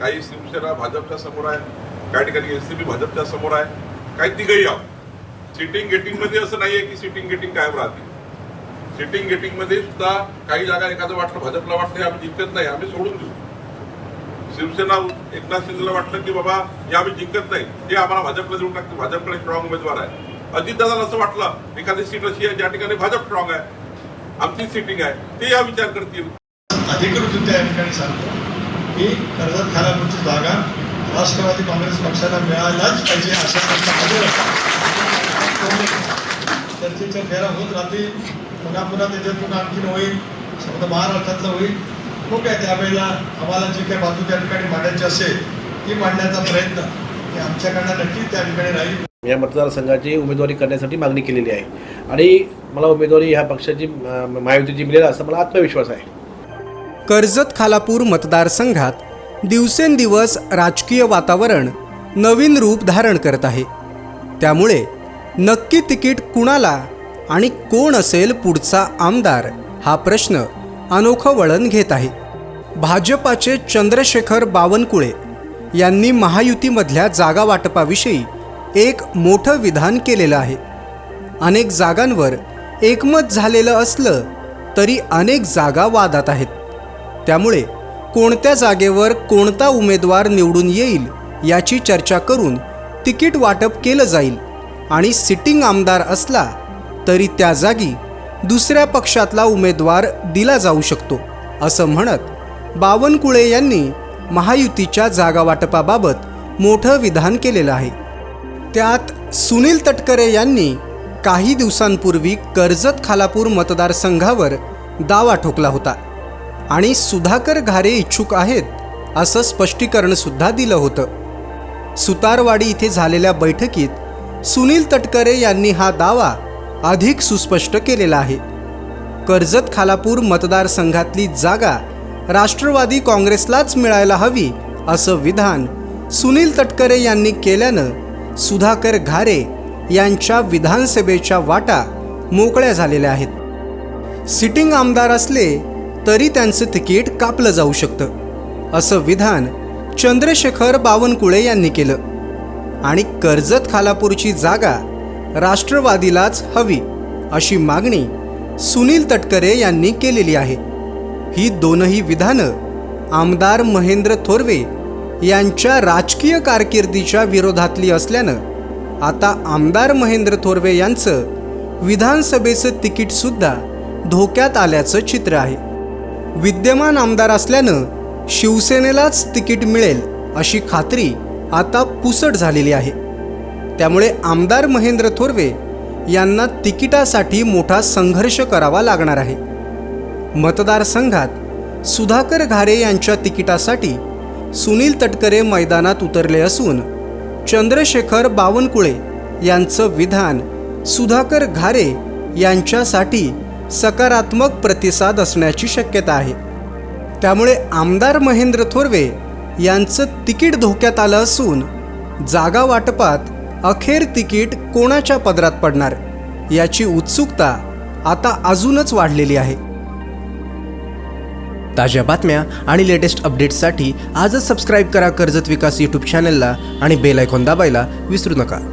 काही शिवसेना भाजपच्या समोर आहे काही ठिकाणी एनसीपी भाजपच्या समोर आहे काही तिघही आहोत. सिटिंग गेटिंगमध्ये असं नाहीये की सिटिंग गेटिंग कायम राहते सिटिंग गेटिंगमध्ये सुद्धा काही जागा एखादं वाटलं भाजपला वाटलं आम्ही जिंकत नाही आम्ही सोडून देऊ. शिवसेना एकनाथ शिंदेला वाटलं की बाबा हे आम्ही जिंकत नाही ते आम्हाला भाजपला देऊन टाकते भाजपकडे स्ट्रॉंग उमेदवार आहे. अजितदादाला असं वाटलं एखादी सीट अशी आहे ज्या ठिकाणी भाजप स्ट्रॉंग आहे. आमची सिटिंग आहे ते या विचार करतील. अधिकृत त्या ठिकाणी सांगतो. की कर्जत खालापूरची जागा राष्ट्रवादी काँग्रेस पक्षाला मिळायलाच पाहिजे अशा चर्चेच्या फेरा होत राहतील पुन्हा पुन्हा त्याच्यातून आणखीन होईल. समजा महाराष्ट्रातलं होईल. खूप आहे त्यावेळेला आम्हाला जी काही बाजू त्या ठिकाणी मांडायची असेल ती मांडण्याचा प्रयत्न हे आमच्याकडनं नक्कीच त्या ठिकाणी राहील. या मतदारसंघाची उमेदवारी करण्यासाठी मागणी केलेली आहे. आणि मला उमेदवारी ह्या पक्षाची महायुतीची मिळेल असा मला आत्मविश्वास आहे. कर्जत खालापूर मतदारसंघात दिवसेंदिवस राजकीय वातावरण नवीन रूप धारण करत आहे. त्यामुळे नक्की तिकीट कुणाला आणि कोण असेल पुढचा आमदार हा प्रश्न अनोखं वळण घेत आहे. भाजपाचे चंद्रशेखर बावनकुळे यांनी महायुतीमधल्या जागा वाटपाविषयी एक मोठं विधान केलेलं आहे. अनेक जागांवर एकमत झालेलं असलं तरी अनेक जागा वादात आहेत. त्यामुळे कोणत्या जागेवर कोणता उमेदवार निवडून येईल याची चर्चा करून तिकीट वाटप केलं जाईल आणि सिटिंग आमदार असला तरी त्या जागी दुसऱ्या पक्षातला उमेदवार दिला जाऊ शकतो असं म्हणत बावनकुळे यांनी महायुतीच्या जागावाटपाबाबत मोठं विधान केलेलं आहे. त्यात सुनील तटकरे यांनी काही दिवसांपूर्वी कर्जत खालापूर मतदारसंघावर दावा ठोकला होता. आणि सुधाकर घारे इच्छुक आहेत असं स्पष्टीकरणसुद्धा दिलं होतं. सुतारवाडी इथे झालेल्या बैठकीत सुनील तटकरे यांनी हा दावा अधिक सुस्पष्ट केलेला आहे. कर्जत खालापूर मतदारसंघातली जागा राष्ट्रवादी काँग्रेसलाच मिळायला हवी असं विधान सुनील तटकरे यांनी केल्यानं सुधाकर घारे यांच्या विधानसभेच्या वाटा मोकळ्या झालेल्या आहेत. सिटिंग आमदार असले तरी त्यांचं तिकीट कापलं जाऊ शकतं. असं विधान चंद्रशेखर बावनकुळे यांनी केलं. आणि कर्जत खालापूरची जागा राष्ट्रवादीलाच हवी अशी मागणी सुनील तटकरे यांनी केलेली आहे. ही दोनही विधानं आमदार महेंद्र थोरवे यांच्या राजकीय कारकिर्दीच्या विरोधातली असल्यानं आता आमदार महेंद्र थोरवे यांचं विधानसभेचं तिकीटसुद्धा धोक्यात आल्याचं चित्र आहे. विद्यमान आमदार असल्यानं शिवसेनेलाच तिकीट मिळेल अशी खात्री आता पुसट झालेली आहे. त्यामुळे आमदार महेंद्र थोरवे यांना तिकिटासाठी मोठा संघर्ष करावा लागणार आहे. मतदारसंघात सुधाकर घारे यांच्या तिकिटासाठी सुनील तटकरे मैदानात उतरले असून चंद्रशेखर बावनकुळे यांचं विधान सुधाकर घारे यांच्यासाठी सकारात्मक प्रतिसाद असण्याची शक्यता आहे. त्यामुळे आमदार महेंद्र थोरवे यांचं तिकीट धोक्यात आलं असून जागा वाटपात अखेर तिकीट कोणाच्या पदरात पडणार याची उत्सुकता आता अजूनच वाढलेली आहे. ताज्या बातम्या आणि लेटेस्ट अपडेट्ससाठी आजच सबस्क्राईब करा कर्जत विकास यूट्यूब चॅनलला आणि बेल आयकॉन दाबायला विसरू नका.